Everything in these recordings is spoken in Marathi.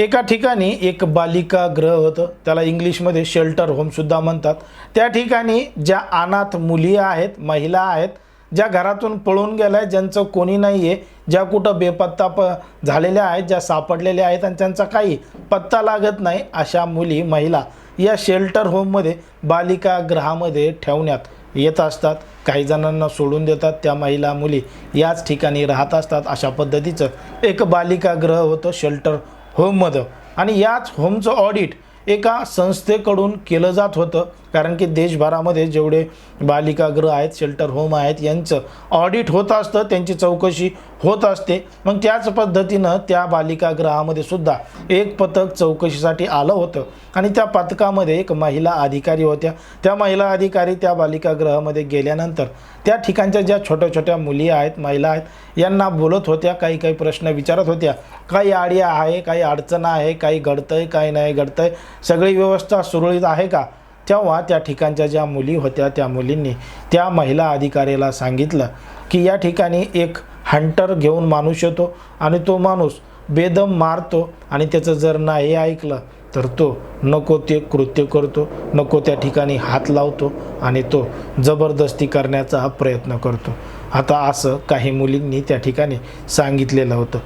एका ठिकाणी एक बालिका ग्रह होतं. त्याला इंग्लिशमध्ये शेल्टर होमसुद्धा म्हणतात. त्या ठिकाणी ज्या अनाथ मुली आहेत महिला आहेत ज्या घरातून पळून गेल्या ज्यांचं कोणी नाही आहे ज्या कुठं बेपत्ता प झालेल्या आहेत ज्या सापडलेल्या आहेत आणि त्यांचा काही पत्ता लागत नाही अशा मुली महिला या शेल्टर होममध्ये बालिका गृहामध्ये ठेवण्यात येत असतात. काही जणांना सोडून देतात त्या महिला मुली. याच ठिकाणी राहत असतात. अशा पद्धतीचं एक बालिका ग्रह होतं शेल्टर होममध्ये. आणि याच होमचं ऑडिट एका संस्थेकडून केलं जात होतं. कारण की देशभरामध्ये जेवढे बालिकागृह आहेत शेल्टर होम आहेत यांचं ऑडिट होत असतं. त्यांची चौकशी होत असते. मग त्याच पद्धतीनं त्या बालिकागृहामध्ये सुद्धा एक पथक चौकशीसाठी आलं होतं. आणि त्या पथकामध्ये एक महिला अधिकारी होत्या. त्या महिला अधिकारी त्या बालिकागृहामध्ये गेल्यानंतर त्या ठिकाणच्या ज्या छोट्या छोट्या मुली आहेत महिला आहेत यांना बोलत होत्या काही काही प्रश्न विचारत होत्या. काही आडिया आहे काही अडचण आहे काही घडतंय काही नाही घडतंय सगळी व्यवस्था सुरळीत आहे का? तेव्हा त्या ठिकाणच्या ज्या मुली होत्या त्या मुलींनी त्या महिला अधिकाऱ्याला सांगितलं. की या ठिकाणी एक हंटर घेऊन माणूस येतो आणि तो माणूस बेदम मारतो आणि त्याचं जर नाही ऐकलं तर तो नको ते कृत्य करतो नको त्या ठिकाणी हात लावतो आणि तो जबरदस्ती करण्याचा प्रयत्न करतो. आता असं काही मुलींनी त्या ठिकाणी सांगितलेलं होतं.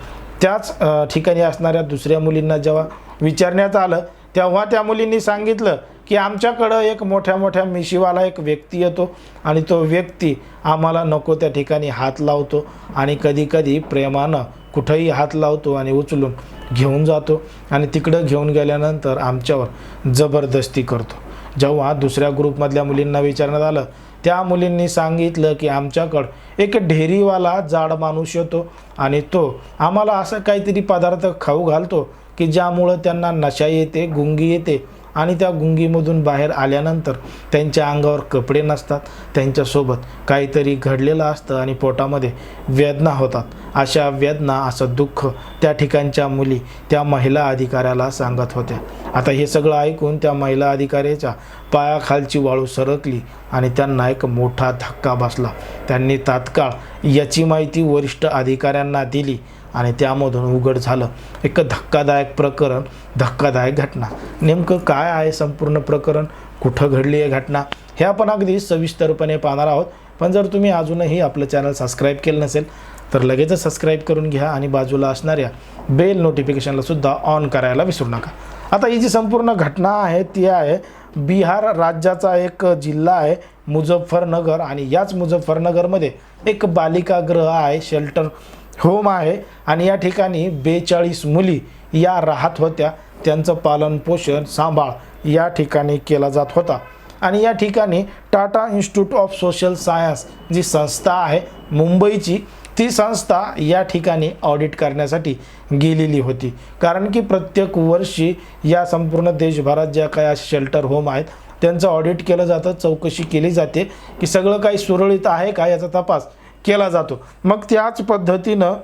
त्याच ठिकाणी असणाऱ्या दुसऱ्या मुलींना जेव्हा विचारण्यात आलं तेव्हा त्या मुलींनी सांगितलं की आमच्याकडं एक मोठ्या मोठ्या मिशीवाला एक व्यक्ती येतो आणि तो व्यक्ती आम्हाला नको त्या ठिकाणी हात लावतो आणि कधीकधी प्रेमानं कुठंही हात लावतो आणि उचलून घेऊन जातो आणि तिकडं घेऊन गेल्यानंतर आमच्यावर जबरदस्ती करतो. जेव्हा दुसऱ्या ग्रुपमधल्या मुलींना विचारण्यात आलं त्या मुलींनी सांगितलं की आमच्याकडं एक ढेरीवाला जाड माणूस येतो आणि तो आम्हाला असं काहीतरी पदार्थ खाऊ घालतो की ज्यामुळं त्यांना नशा येते गुंगी येते आणि त्या गुंगीमधून बाहेर आल्यानंतर त्यांच्या अंगावर कपडे नसतात. त्यांच्यासोबत काहीतरी घडलेलं असतं आणि पोटामध्ये वेदना होतात. अशा वेदना असं दुःख त्या ठिकाणच्या मुली त्या महिला अधिकाऱ्याला सांगत होत्या. आता हे सगळं ऐकून त्या महिला अधिकाऱ्याच्या पायाखालची वाळू सरकली आणि त्यांना एक मोठा धक्का बसला. त्यांनी तात्काळ याची माहिती वरिष्ठ अधिकाऱ्यांना दिली. आणि त्यामधून उघड झालं. एक धक्कादायक प्रकरण धक्कादायक घटना. नेमकं काय आहे संपूर्ण प्रकरण? कुठं घडली आहे घटना? हे आपण अगदी सविस्तरपणे पाहणार आहोत. पण जर तुम्ही अजूनही आपलं चॅनल सबस्क्राईब केलं नसेल तर लगेचच सबस्क्राईब करून घ्या आणि बाजूला असणाऱ्या बेल नोटिफिकेशनला सुद्धा ऑन करायला विसरू नका. आता ही जी संपूर्ण घटना आहे ती आहे बिहार राज्याचा एक जिल्हा आहे मुझफ्फरनगर. आणि याच मुझफ्फरनगरमध्ये एक बालिकागृह आहे शेल्टर होम आहे आणि या ठिकाणी बेचाळीस मुली या राहत होत्या. त्यांचं पालनपोषण सांभाळ या ठिकाणी केला जात होता. आणि या ठिकाणी Tata institute of social science जी संस्था आहे मुंबईची ती संस्था या ठिकाणी ऑडिट करण्यासाठी गेलेली होती. कारण की प्रत्येक वर्षी या संपूर्ण देशभरात ज्या काही असे शेल्टर होम आहेत त्यांचं ऑडिट केलं जातं चौकशी केली जाते की सगळं काही सुरळीत आहे का याचा तपास. केला जातो. मग त्याच पद्धतीनं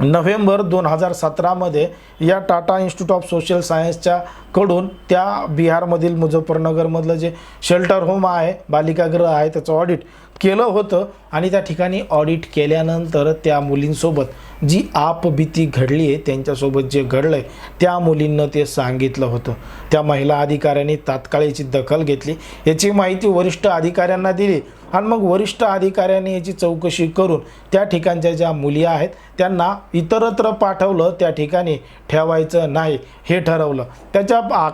नोव्हेंबर दोन हजार सतरामध्ये या टाटा इन्स्टिट्यूट ऑफ सोशल सायन्सच्या कडून त्या बिहारमधील मुझफ्फरनगरमधलं जे शेल्टर होम आहे बालिकागृह आहे त्याचं ऑडिट केलं होतं आणि त्या ठिकाणी ऑडिट केल्यानंतर त्या मुलींसोबत जी आपबीती घडली आहे त्यांच्यासोबत जे घडलं आहे त्या मुलींना ते सांगितलं होतं. त्या महिला अधिकाऱ्यांनी तात्काळ याची दखल घेतली. याची माहिती वरिष्ठ अधिकाऱ्यांना दिली आणि मग वरिष्ठ अधिकाऱ्यांनी याची चौकशी करून त्या ठिकाणच्या ज्या मुली आहेत त्यांना इतरत्र पाठवलं त्या ठिकाणी ठेवायचं नाही हे ठरवलं. त्याच्या आ-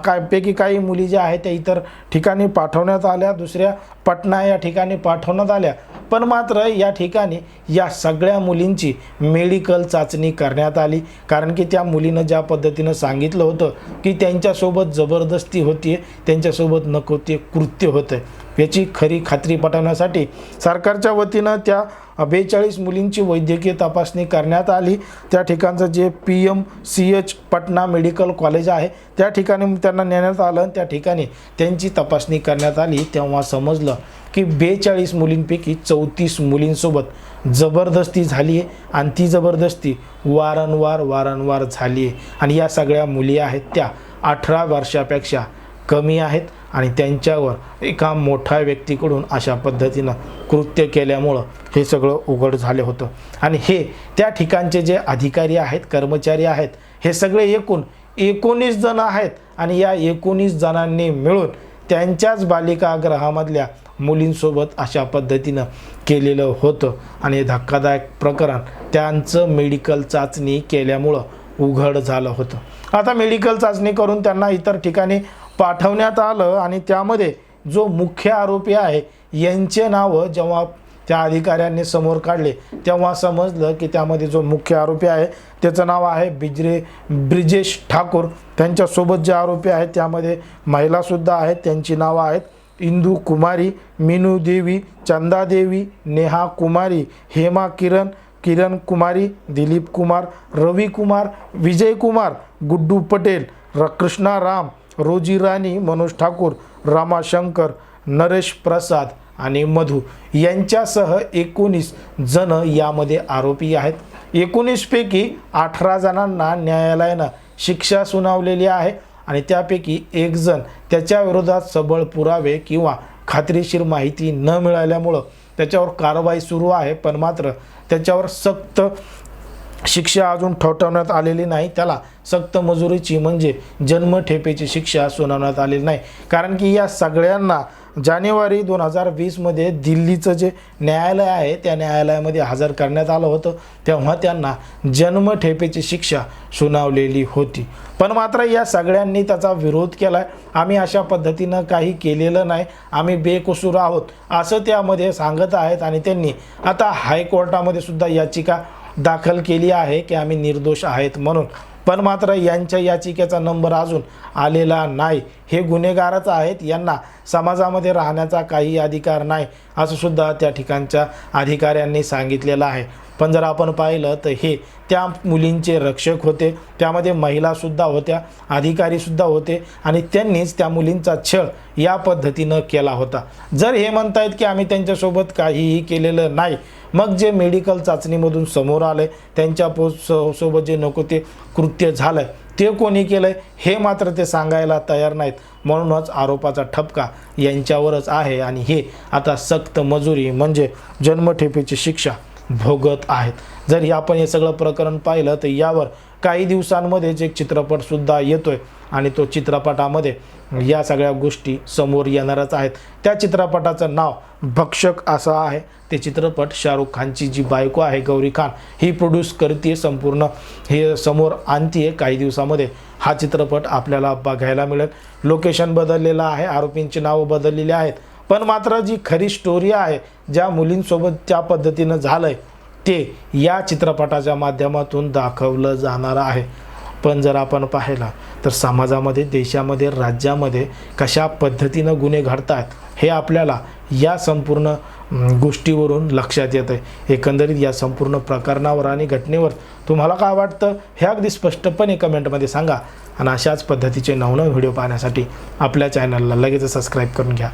काही मुली ज्या आहेत त्या इतर ठिकाणी पाठवण्यात आल्या दुसऱ्या पटना या ठिकाणी पाठवण्यात आल्या. पण मात्र या ठिकाणी या सगळ्या मुलींची मेडिकल चाचणी करण्यात आली. कारण की त्या मुलीनं ज्या पद्धतीनं सांगितलं होतं की त्यांच्यासोबत जबरदस्ती होती त्यांच्यासोबत नको ते कृत्य होतं याची खरी खात्री पटवण्यासाठी सरकारच्या वतीनं त्या बेचाळीस मुलींची वैद्यकीय तपासणी करण्यात आली. त्या ठिकाणचं जे P M C H Patna medical college आहे त्या ठिकाणी त्यांना नेण्यात आलं त्या ठिकाणी त्यांची तपासणी करण्यात आली. तेव्हा समजलं की बेचाळीस मुलींपैकी चौतीस मुलींसोबत जबरदस्ती झाली आहे आणि ती जबरदस्ती वारंवार वारंवार झाली आहे. आणि या सगळ्या मुली आहेत त्या अठरा वर्षापेक्षा कमी आहेत आणि त्यांच्यावर एका मोठ्या व्यक्तीकडून अशा पद्धतीनं कृत्य केल्यामुळं हे सगळं उघड झालं होतं. आणि हे त्या ठिकाणचे जे अधिकारी आहेत कर्मचारी आहेत हे सगळे एकूण एकोणीस जण आहेत आणि या एकोणीस जणांनी मिळून त्यांच्याच बालिकागृहामधल्या मुलींसोबत अशा पद्धतीनं केलेलं होतं. आणि हे धक्कादायक प्रकरण त्यांचं मेडिकल चाचणी केल्यामुळं उघड झालं होतं. आता मेडिकल चाचणी करून त्यांना इतर ठिकाणी पाठवण्यात आलं आणि त्यामध्ये जो मुख्य आरोपी आहे यांचे नावं जेव्हा त्या अधिकाऱ्यांनी समोर काढले तेव्हा समजलं की त्यामध्ये जो मुख्य आरोपी आहे त्याचं नाव आहे बिजरे ब्रिजेश ठाकूर. त्यांच्यासोबत जे आरोपी आहेत त्यामध्ये महिलासुद्धा आहेत त्यांची नावं आहेत इंदू कुमारी मीनू देवी चंदा देवी नेहा कुमारी हेमा किरण किरण कुमारी दिलीप कुमार रवी कुमार विजय कुमार गुड्डू पटेल र कृष्णा राम रोजी राणी मनोज ठाकूर रामाशंकर नरेश प्रसाद आणि मधू यांच्यासह एकोणीस जण यामध्ये आरोपी आहेत. एकोणीसपैकी अठरा जणांना न्यायालयानं शिक्षा सुनावलेली आहे आणि त्यापैकी एक जण त्याच्या विरोधात सबळ पुरावे किंवा खात्रीशीर माहिती न मिळाल्यामुळं त्याच्यावर कारवाई सुरू आहे. पण मात्र त्याच्यावर सक्त शिक्षा अजून ठोठावण्यात आलेली नाही. त्याला सक्त मजुरीची म्हणजे जन्मठेपेची शिक्षा सुनावण्यात आलेली नाही. कारण की या सगळ्यांना जानेवारी दोन हजार वीसमध्ये दिल्लीचं जे न्यायालय आहे त्या न्यायालयामध्ये हजर करण्यात आलं होतं. तेव्हा त्यांना जन्मठेपेची शिक्षा सुनावलेली होती. पण मात्र या सगळ्यांनी त्याचा विरोध केला आहे आम्ही अशा पद्धतीनं काही केलेलं नाही. आम्ही बेकसूर आहोत असं त्यामध्ये सांगत आहेत. आणि त्यांनी आता हायकोर्टामध्ये सुद्धा याचिका दाखल केली आहे की आम्ही निर्दोष आहेत म्हणून. पण मात्र यांच्या याचिकेचा नंबर अजून आलेला नाही. हे गुन्हेगारच आहेत. यांना समाजामध्ये राहण्याचा काही अधिकार नाही असं सुद्धा त्या ठिकाणच्या अधिकाऱ्यांनी सांगितलेलं आहे. पण जर आपण पाहिलं तर हे त्या मुलींचे रक्षक होते. त्यामध्ये महिलासुद्धा होत्या अधिकारीसुद्धा होते आणि त्यांनीच त्या मुलींचा छळ या पद्धतीनं केला होता. जर हे म्हणतायत की आम्ही त्यांच्यासोबत काहीही केलेलं नाही मग जे मेडिकल चाचणीमधून समोर आलं त्यांच्या पो सो- सोबत जे नको ते कृत्य झालं ते कोणी केलंय हे मात्र ते सांगायला तयार नाहीत. म्हणूनच आरोपाचा ठपका यांच्यावरच आहे आणि हे आता सक्त मजुरी म्हणजे जन्मठेपेची शिक्षा भोगत आहेत. जर हे आपण हे सगळं प्रकरण पाहिलं तर यावर काही दिवसांमध्येच एक चित्रपटसुद्धा येतोय आणि तो चित्रपटामध्ये या सगळ्या गोष्टी समोर येणारच आहेत. त्या चित्रपटाचं नाव भक्षक असं आहे. ते चित्रपट शाहरुख खानची जी बायको आहे गौरी खान ही प्रोड्यूस करते संपूर्ण. हे समोर आणतीये काही दिवसामध्ये. हा चित्रपट आपल्याला बघायला मिळेल. लोकेशन बदललेलं आहे. आरोपींची नावं बदललेली आहेत. पण मात्र जी खरी स्टोरी आहे ज्या मुलींसोबत त्या पद्धतीनं झालं आहे ते या चित्रपटाच्या माध्यमातून दाखवलं जाणार आहे. पण जर आपण पाहिलं तर समाजामध्ये देशामध्ये राज्यामध्ये कशा पद्धतीनं गुन्हे घडत आहेत हे आपल्याला या संपूर्ण गोष्टीवरून लक्षात येतं आहे एकंदरीत या संपूर्ण प्रकरणावर आणि घटनेवर तुम्हाला काय वाटतं हे अगदी स्पष्टपणे कमेंटमध्ये सांगा. आणि अशाच पद्धतीचे नवनव व्हिडिओ पाहण्यासाठी आपल्या चॅनलला लगेच सबस्क्राईब करून घ्या.